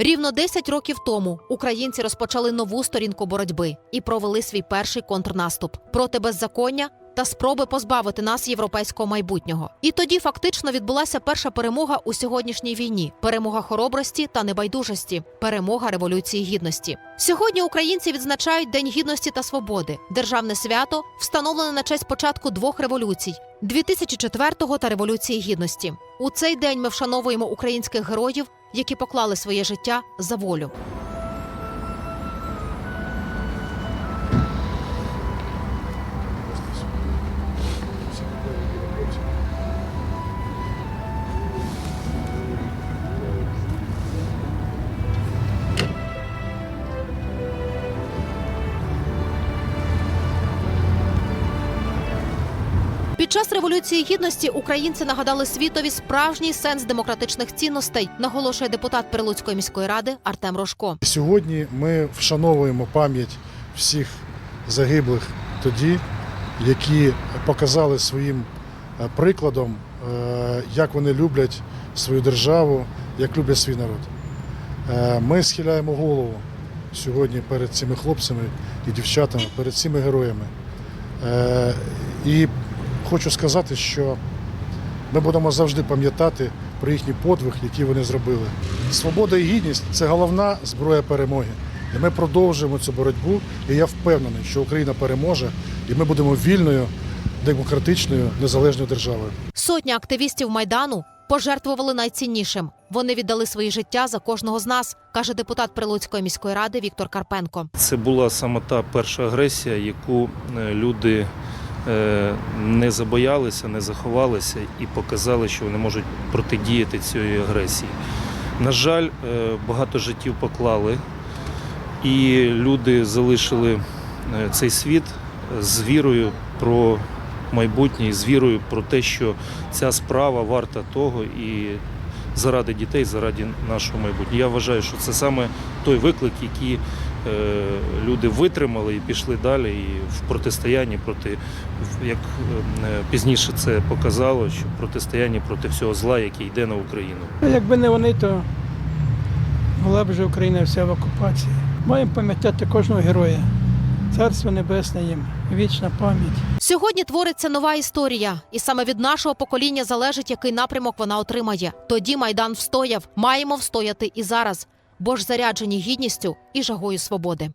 Рівно 10 років тому українці розпочали нову сторінку боротьби і провели свій перший контрнаступ проти беззаконня та спроби позбавити нас європейського майбутнього. І тоді фактично відбулася перша перемога у сьогоднішній війні: перемога хоробрості та небайдужості, перемога революції гідності. Сьогодні українці відзначають День гідності та свободи, державне свято, встановлене на честь початку двох революцій 2004-го та революції гідності. У цей день ми вшановуємо українських героїв, які поклали своє життя за волю. Під час революції гідності українці нагадали світові справжній сенс демократичних цінностей, наголошує депутат Прилуцької міської ради Артем Рожко. Сьогодні ми вшановуємо пам'ять всіх загиблих тоді, які показали своїм е, прикладом, е, як вони люблять свою державу, як люблять свій народ. Е, Ми схиляємо голову сьогодні перед цими хлопцями і дівчатами, перед цими героями. І хочу сказати, що ми будемо завжди пам'ятати про їхній подвиг, який вони зробили. Свобода і гідність це головна зброя перемоги. І ми продовжуємо цю боротьбу. І я впевнений, що Україна переможе, і ми будемо вільною, демократичною, незалежною державою. Сотні активістів майдану пожертвували найціннішим. Вони віддали свої життя за кожного з нас, каже депутат Прилуцької міської ради Віктор Карпенко. Це була саме та перша агресія, яку е, люди не забоялися, не заховалися і показали, що вони можуть протидіяти цій агресії. На жаль, е, багато життів поклали, і люди залишили е, цей світ з вірою про майбутнє, з вірою про те, що ця справа варта того і заради дітей, заради нашого майбутнього. Я вважаю, що це саме той виклик, який е, люди витримали і пішли далі і в протистоянні проти, як е, пізніше це показало, що протистояння проти всього зла, яке йде на Україну. Ну, Якби не вони, то була б вже Україна вся в окупації. Маємо пам'ятати кожного героя. Царство Небесне їм, вічна пам'ять. Сьогодні твориться нова історія, і саме від нашого покоління залежить, який напрямок вона отримає. Тоді майдан встояв. Маємо встояти і зараз, бо ж заряджені гідністю і жагою свободи.